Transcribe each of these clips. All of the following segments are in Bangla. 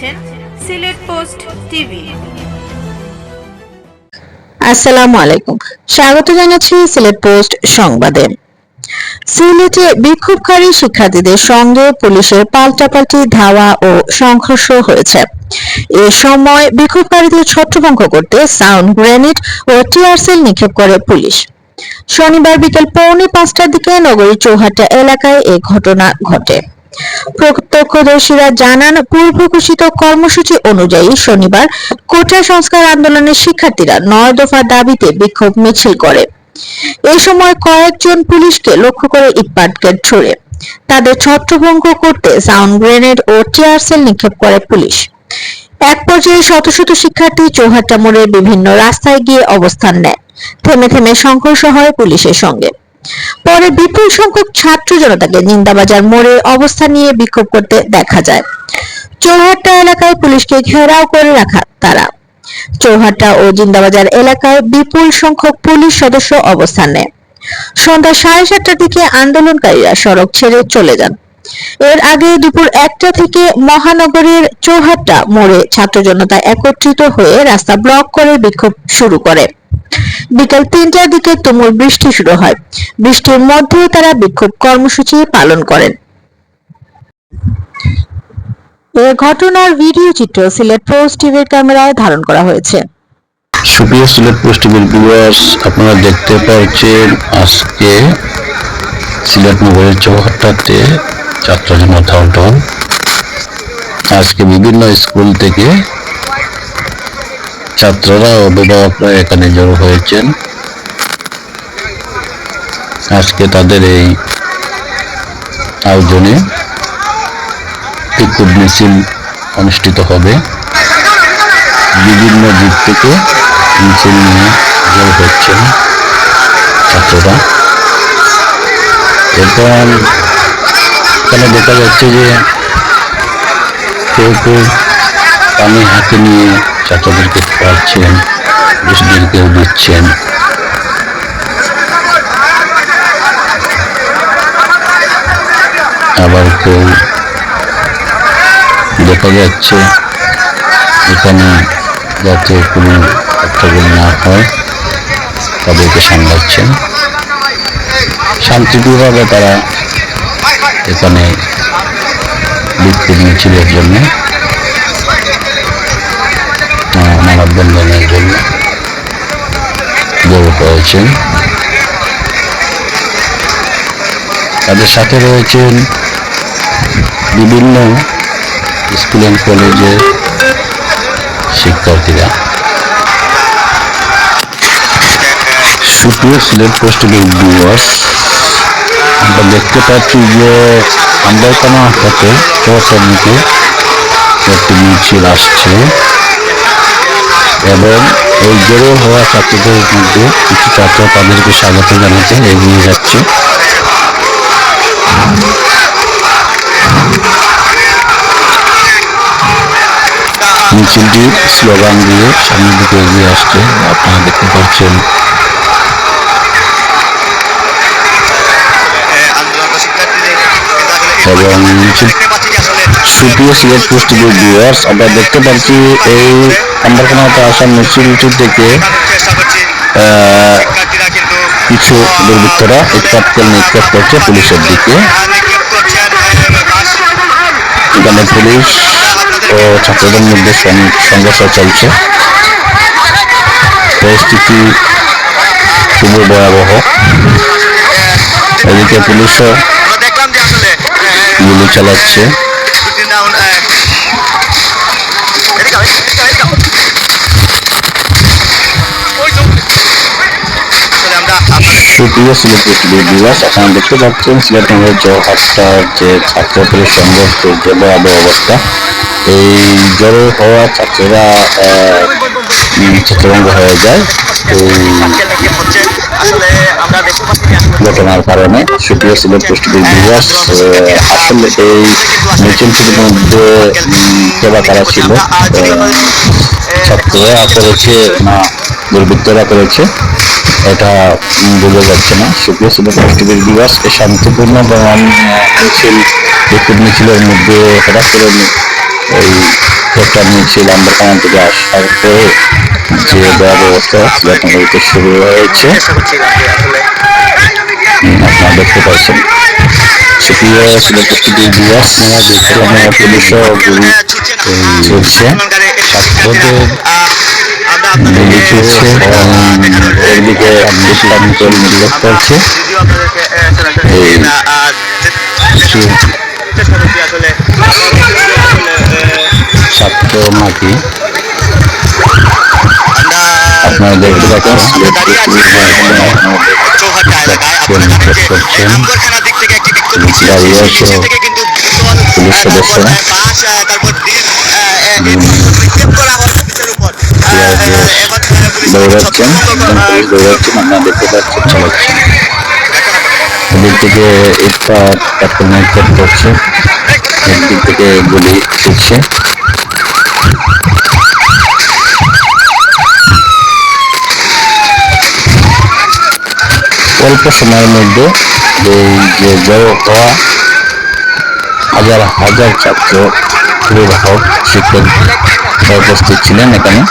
দেখছেন সিলেট পোস্ট টিভি। আসসালামু আলাইকুম। স্বাগত জানাচ্ছি সিলেট পোস্ট সংবাদে। সিলেটে বিক্ষোভকারী শিক্ষার্থীদের সঙ্গে পুলিশের পাল্টাপাল্টি ধাওয়া ও সংঘর্ষ হয়েছে। এ সময় বিক্ষোভকারীদের ছত্রভঙ্গ করতে সাউন্ড গ্রেনেড ও টিয়ার সেল নিক্ষেপ করে পুলিশ। শনিবার বিকেল পৌনে পাঁচটার দিকে নগরীর চৌহাট্টা এলাকায় এ ঘটনা ঘটে। প্রত্যক্ষদর্শীরা জানান পূর্ব ঘোষিত কর্মসূচি অনুযায়ী শনিবার কোটা সংস্কার আন্দোলনের শিক্ষার্থীরা নয় দফা দাবিতে বিক্ষোভ মিছিল করে। এই সময় কয়েকজন পুলিশকে লক্ষ্য করে ইটপাটকেট ছুড়ে। তাদের ছত্রভঙ্গ করতে সাউন্ড গ্রেনেড ও টিয়ার সেল নিক্ষেপ করে পুলিশ। এক পর্যায়ে শত শত শিক্ষার্থী চৌহাট্টা মোড়ের বিভিন্ন রাস্তায় গিয়ে অবস্থান নেয়। থেমে থেমে সংঘর্ষ হয় পুলিশের সঙ্গে। পরে বিপুল সংখ্যক ছাত্র জনতাকে জিন্দাবাজার মোড়ে অবস্থান নিয়ে বিক্ষোভ করতে দেখা যায়। চৌহাট্টা এলাকায় পুলিশকে ঘেরাও করে রাখা তারা। চৌহাট্টা ও জিন্দাবাজার এলাকায় বিপুল সংখ্যক পুলিশ সদস্য অবস্থান নেয়। সন্ধ্যা সাড়ে সাতটার দিকে আন্দোলনকারীরা সড়ক ছেড়ে চলে যান। এর আগে দুপুর একটা থেকে মহানগরীর চৌহাট্টা মোড়ে ছাত্র জনতা একত্রিত হয়ে রাস্তা ব্লক করে বিক্ষোভ শুরু করে। বিকাল তিনটার দিকে তুমুল বৃষ্টি শুরু হয়। বৃষ্টির মধ্যেও তারা বিক্ষোভ কর্মসূচি পালন করেন। এ ঘটনার ভিডিও চিত্র সিলেট পোস্ট টিভির ক্যামেরায় ধারণ করা হয়েছে। সুপ্রিয় সিলেট পোস্ট টিভির ভিউয়ার্স আপনারা দেখতে পাচ্ছেন আজকে সিলেট নগরের চৌহাট্টাতে ছাত্র জনতা আজকে বিভিন্ন স্কুল থেকে ছাত্ররা অভিভাবকরা এখানে জড়ো হয়েছেন। আজকে তাদের এই আয়োজনে বিক্ষোভ মিছিল অনুষ্ঠিত হবে। বিভিন্ন দিক থেকে মিছিল নিয়ে জড়ো হচ্ছেন ছাত্ররা। এরপর এখানে দেখা যাচ্ছে যে কেউ কেউ পানি হাতে নিয়ে ছাত্রদেরকে খাওয়াচ্ছেন বৃষ্টিদেরকেও দিচ্ছেন। আবার কেউ দেখা যাচ্ছে এখানে যাতে কোনো হট্টগোল না হয়, তাদেরকে সামলাচ্ছেন। শান্তিপূর্ণভাবে তারা এখানে বিক্ষোভ মিছিলের জন্য। মানববন্ধনের জন্য জড়ো হয়েছেন। তাদের সাথে রয়েছেন বিভিন্ন স্কুল অ্যান্ড কলেজের শিক্ষার্থীরা। সুপ্রিয় সিলেট পোস্টের আমরা দেখতে পাচ্ছি যে আম্বাইকানা হতে চৌসার দিকে একটি মিছিল আসছে। এবং এই জড়ো হওয়া ছাত্রদের মধ্যে কিছু ছাত্র তাদেরকে স্বাগত জানাতে এগিয়ে যাচ্ছে। মিছিলটি স্লোগান দিয়ে সামনের দিকে এগিয়ে আসছে, আপনারা দেখতে পাচ্ছেন। এবং সুপ্রিয় সিলেট পোস্টের ভিউয়ার্স আমরা দেখতে পাচ্ছি এই আম্বারখানাতে আসা থেকে আহ, কিছু দুর্বৃত্তরা ইটপাটকেল নিক্ষেপ করছে পুলিশের দিকে। এখানে পুলিশ ও ছাত্রদের মধ্যে সংঘর্ষ চলছে। পরিস্থিতি খুবই ভয়াবহ। এদিকে পুলিশও গুলি চালাচ্ছে। সুপ্রিয় সিলেট দিবস আপনারা দেখতে পাচ্ছেন সিলেট নগরের জোরহাট্টার যে ছাত্র পুলিশ সংঘর্ষের যে ভয়াবহ অবস্থা এই জড়ো হওয়া ছাত্ররা আহ, হয়ে যায়। ঘটনার কারণে সুপ্রিয় সিলেট পোস্টের দিবস আসলে এই মিছিলটির মধ্যে উম, কেবা ছিল ছাত্ররা করেছে না দুর্বৃত্তরা করেছে। এটা বোঝা যাচ্ছে না। সুপ্রিয় পোস্টের দিবস এই শান্তিপূর্ণ এবং মিছিল বিক্ষোভ মিছিলের মধ্যে হঠাৎ করে এই একটা মিছিল আন্ডারপাড়া থেকে আসার পরে যে দেওয়ার ব্যবস্থা যত্নকারীতে শুরু হয়েছে। আপনারা দেখতে পাচ্ছেন। সুপ্রিয় দিবস গুলি চলছে। ছাত্রদের চলছে এবং একদিকে ডিপার্টমেন্টাল নির্দেশ করছে ছাত্র নাকি আপনারা দেখতে পাচ্ছেন সিলেট প্রস্তুতি চৌহাট্টা এলাকায় দৌড়াচ্ছেন দৌড়াচ্ছেন আপনারা দেখতে পাচ্ছেন চালাচ্ছেন এদিক থেকে তারপর নিক্ষেপ করছে। একদিক থেকে গুলি ছুটছে অল্প সময়ের মধ্যে এই যে জড়ো হওয়া হাজার হাজার ছাত্র অভিভাবক শিক্ষক উপস্থিত ছিলেন এখানে।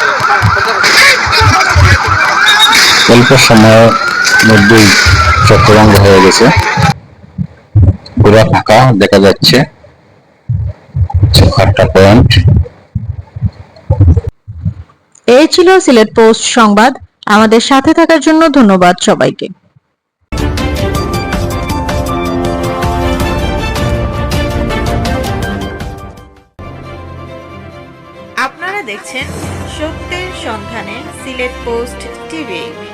অল্প সময়ের মধ্যেই চট্টভঙ্গ হয়ে গেছে। পুরো ফাঁকা দেখা যাচ্ছে। পয়েন্ট এই ছিল সিলেট পোস্ট সংবাদ। আমাদের সাথে থাকার জন্য ধন্যবাদ সবাইকে। আপনারা দেখছেন সত্যের